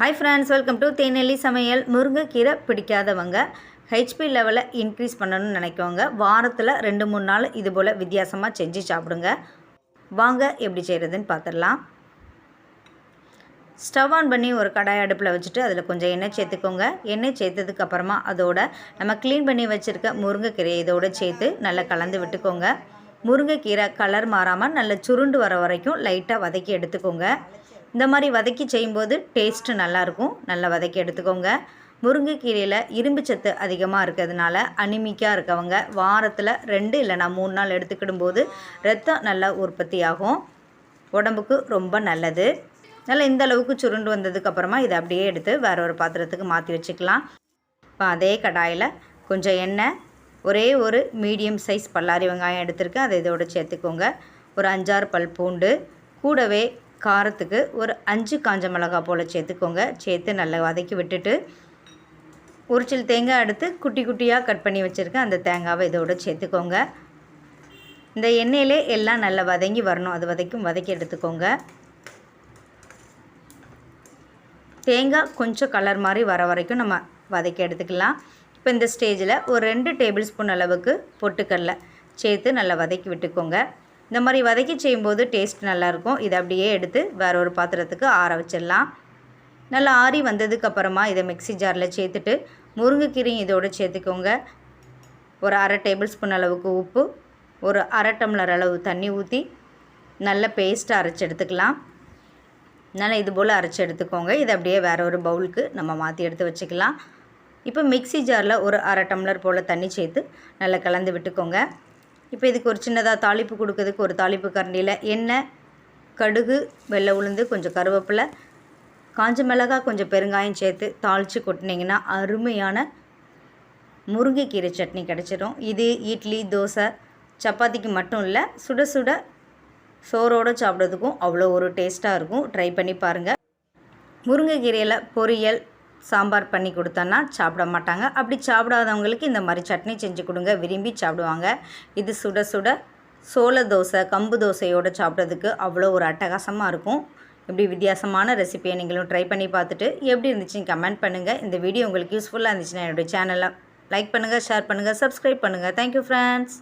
Hi friends welcome to தேனெல்லி சமையல். முருங்கைக்கீரை பிடிக்காதவங்க ஹெச்பி லெவலை இன்க்ரீஸ் பண்ணணும்னு நினைக்கவங்க வாரத்தில் ரெண்டு மூணு நாள் இது போல் வித்தியாசமாக செஞ்சு சாப்பிடுங்க. வாங்க எப்படி செய்கிறதுன்னு பார்த்துடலாம் ஸ்டவ் ஆன் பண்ணி ஒரு கடாய் அடுப்பில் வச்சுட்டு அதில் கொஞ்சம் எண்ணெய் சேர்த்துக்கோங்க. எண்ணெய் சேர்த்ததுக்கு அப்புறமா அதோட நம்ம க்ளீன் பண்ணி வச்சுருக்க முருங்கைக்கீரையை இதோடு சேர்த்து நல்லா கலந்து விட்டுக்கோங்க. முருங்கைக்கீரை கலர் மாறாமல் நல்ல சுருண்டு வர வரைக்கும் லைட்டாக வதக்கி எடுத்துக்கோங்க. இந்த மாதிரி வதக்கி செய்யும்போது டேஸ்ட்டு நல்லாயிருக்கும். நல்லா வதக்கி எடுத்துக்கோங்க. முருங்கைக்கீரையில் இரும்பு சத்து அதிகமாக இருக்கிறதுனால அனிமிக்காக இருக்கவங்க வாரத்தில் ரெண்டு இல்லைனா மூணு நாள் எடுத்துக்கிடும்போது ரத்தம் நல்லா உற்பத்தி ஆகும் உடம்புக்கு ரொம்ப நல்லது. நல்லா இந்த அளவுக்கு சுருண்டு வந்ததுக்கப்புறமா இதை அப்படியே எடுத்து வேற ஒரு பாத்திரத்துக்கு மாற்றி வச்சுக்கலாம். இப்போ அதே கடாயில் கொஞ்சம் எண்ணெய் ஒரே ஒரு மீடியம் சைஸ் பல்லாரி வெங்காயம் எடுத்திருக்கேன். அதை இதோடு சேர்த்துக்கோங்க. ஒரு அஞ்சாறு பல் பூண்டு கூடவே காரத்துக்கு ஒரு அஞ்சு காஞ்ச மிளகா போல் சேர்த்துக்கோங்க. சேர்த்து நல்லா வதக்கி விட்டுட்டு ஒரு சில தேங்காய் எடுத்து குட்டி குட்டியாக கட் பண்ணி வச்சுருக்கேன் அந்த தேங்காவை இதோடு சேர்த்துக்கோங்க. இந்த எண்ணெயிலே எல்லாம் நல்லா வதங்கி வரணும். அது வதக்கும் வதக்கி எடுத்துக்கோங்க. தேங்காய் கொஞ்சம் கலர் மாதிரி வர வரைக்கும் நம்ம வதக்கி எடுத்துக்கலாம். இப்போ இந்த ஸ்டேஜில் ஒரு ரெண்டு டேபிள் ஸ்பூன் அளவுக்கு பொட்டுக்கடலை சேர்த்து நல்லா வதக்கி விட்டுக்கோங்க. இந்த மாதிரி வதக்கி செய்யும்போது டேஸ்ட் நல்லாயிருக்கும். இதை அப்படியே எடுத்து வேற ஒரு பாத்திரத்துக்கு ஆற வச்சிடலாம். நல்லா ஆறி வந்ததுக்கப்புறமா இதை மிக்ஸி ஜாரில் சேர்த்துட்டு முருங்கைக்கீரையும் இதோடு சேர்த்துக்கோங்க. ஒரு அரை டேபிள் ஸ்பூன் அளவுக்கு உப்பு ஒரு அரை டம்ளர் அளவு தண்ணி ஊற்றி நல்ல பேஸ்ட்டாக அரைச்சி எடுத்துக்கலாம். நல்லா இது போல் அரைச்சி எடுத்துக்கோங்க. இதை அப்படியே வேறு ஒரு பவுலுக்கு நம்ம மாற்றி எடுத்து வச்சுக்கலாம். இப்போ மிக்ஸி ஜாரில் ஒரு அரை டம்ளர் போல் தண்ணி சேர்த்து நல்லா கலந்து விட்டுக்கோங்க. இப்போ இதுக்கு ஒரு சின்னதாக தாளிப்பு கொடுக்கறதுக்கு ஒரு தாளிப்பு கரண்டியில் எண்ணெய் கடுகு வெள்ளை உளுந்து கொஞ்சம் கருவேப்பிலை காஞ்ச மிளகாய் கொஞ்சம் பெருங்காயம் சேர்த்து தாளித்து கொட்டினீங்கன்னா அருமையான முருங்கைக்கீரை சட்னி கிடச்சிடும் இது இட்லி தோசை சப்பாத்திக்கு மட்டும் இல்லை சுட சுட சோறோடு சாப்பிட்றதுக்கும் அவ்வளோ ஒரு டேஸ்ட்டாக இருக்கும். ட்ரை பண்ணி பாருங்கள் முருங்கைக்கீரையில் பொரியல் சாம்பார் பண்ணி கொடுத்தோன்னா சாப்பிட மாட்டாங்க. அப்படி சாப்பிடாதவங்களுக்கு இந்த மாதிரி சட்னி செஞ்சு கொடுங்க. விரும்பி சாப்பிடுவாங்க. இது சுட சுட சோள தோசை கம்பு தோசையோடு சாப்பிட்றதுக்கு அவ்வளோ ஒரு அட்டகாசமாக இருக்கும். இப்படி வித்தியாசமான ரெசிபியை நீங்களும் ட்ரை பண்ணி பார்த்துட்டு எப்படி இருந்துச்சுன்னு கமெண்ட் பண்ணுங்கள் இந்த வீடியோ உங்களுக்கு யூஸ்ஃபுல்லாக இருந்துச்சுன்னா என்னுடைய சேனலை லைக் பண்ணுங்கள் ஷேர் பண்ணுங்கள் சப்ஸ்கிரைப் பண்ணுங்கள் தேங்க்யூ ஃப்ரெண்ட்ஸ்